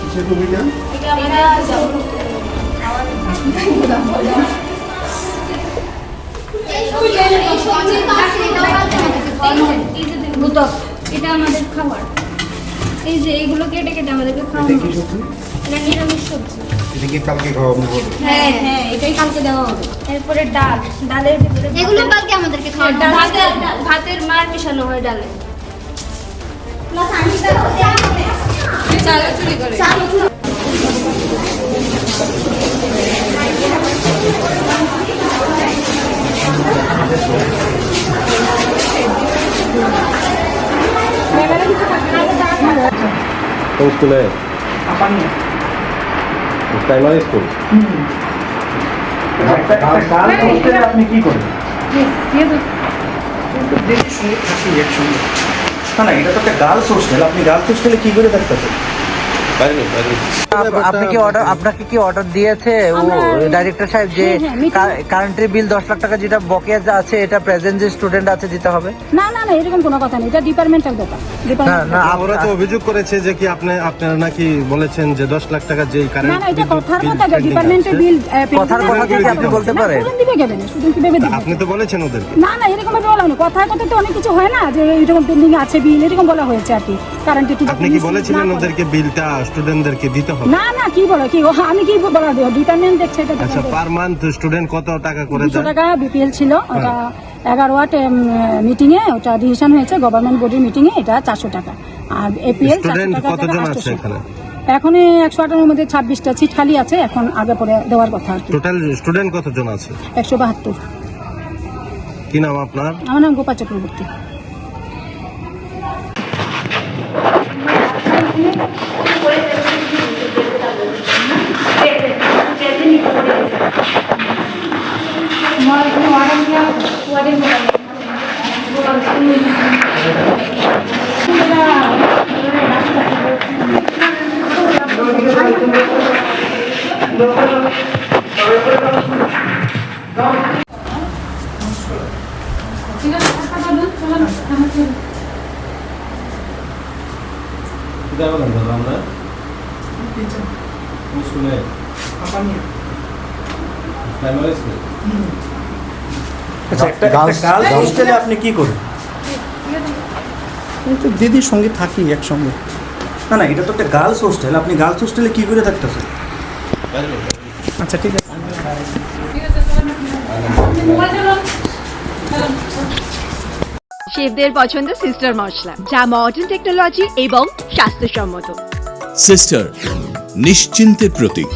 কিসের এটা আমাদের খাবার এই যে এইগুলো কেটে কেটে আমাদেরকে খাওয়ানো। এটা নিরামিষ সবজি এটা কি কালকে খাওয়ানো। হবে হ্যাঁ হ্যাঁ এটাই কালকে দেওয়া হবে। এরপরে ডাল। ডালের ভিতরে এগুলো কালকে আমাদেরকে খাওয়ানো। ডাল- ভাতের ভাতের মার মিশানো হয় ডালে। কোন স্কুলে? Primary school? আপনি কি করেন থাকি একসঙ্গে। না না, এটা তো একটা গার্লস হোস্টেল আপনি গার্লস হোস্টেলে কী করে থাকতেছেন আপনি কি অর্ডার আপনাকে কি অর্ডার দিয়েছে? ও ডাইরেক্টর সাহেব যে কারেন্টের বিল দশ লাখ টাকা যেটা বকেয়া যা আছে এটা প্রেজেন্ট যে স্টুডেন্ট আছে দিতে হবে? না না না এরকম কোনো কথা নেই। এটা ডিপার্টমেন্টাল ব্যাপার। না না ওরা তো অভিযোগ করেছে যে কি আপনি আপনারা নাকি বলেছেন যে দশ লাখ টাকা যেই না কারেন্ট না এটা কথার কথা ডিপার্টমেন্টের বিল কথার কথা কি আপনি বলতে পারেন? দিবে কেন স্টুডেন্ট দিবে আপনি তো বলেছেন ওদেরকে। না না এরকম ভাবে বলা হয়নি কথায় কথায় তো অনেক কিছু হয় না যে এরকম পেন্ডিং আছে বিল এরকম বলা হয়েছে আর কি কারেন্ট আপনি কি বলেছিলেন ওদেরকে বিলটা স্টুডেন্টদেরকে দিতে হবে। না না কি বলো কি আমি কি বলা দেবো? ডিপার্টমেন্ট দেখছে এটা আচ্ছা পার মান্থ স্টুডেন্ট কত টাকা করে দেয়? টাকা বিপিএল ছিল ওটা এগারো ওয়াট মিটিং এ ওটা ডিসিশন হয়েছে গভর্নমেন্ট বডির মিটিং এ এটা চারশো টাকা। আর এপিএল স্টুডেন্ট টাকা কতজন আছে এখানে? এখন একশো আটের মধ্যে ছাব্বিশটা সিট খালি আছে এখন আগে পরে দেওয়ার কথা টোটাল স্টুডেন্ট কতজন আছে? একশো বাহাত্তর। কি নাম আপনার? আমার নাম গোপা চক্রবর্তী। আমরা স্কুলে প্রাইমারি স্কুল আচ্ছা একটা গার্লস হোস্টেলে আপনি কি করেন? তো দিদির সঙ্গে থাকি একসঙ্গে। না না এটা তো একটা গার্লস হোস্টেল আপনি গার্লস হোস্টেলে কি করে থাকতেছেন? আচ্ছা ঠিক আছে। শেফদের পছন্দ সিস্টার মশলা যা মডার্ন টেকনোলজি এবং স্বাস্থ্যসম্মত। সিস্টার নিশ্চিন্তের প্রতীক।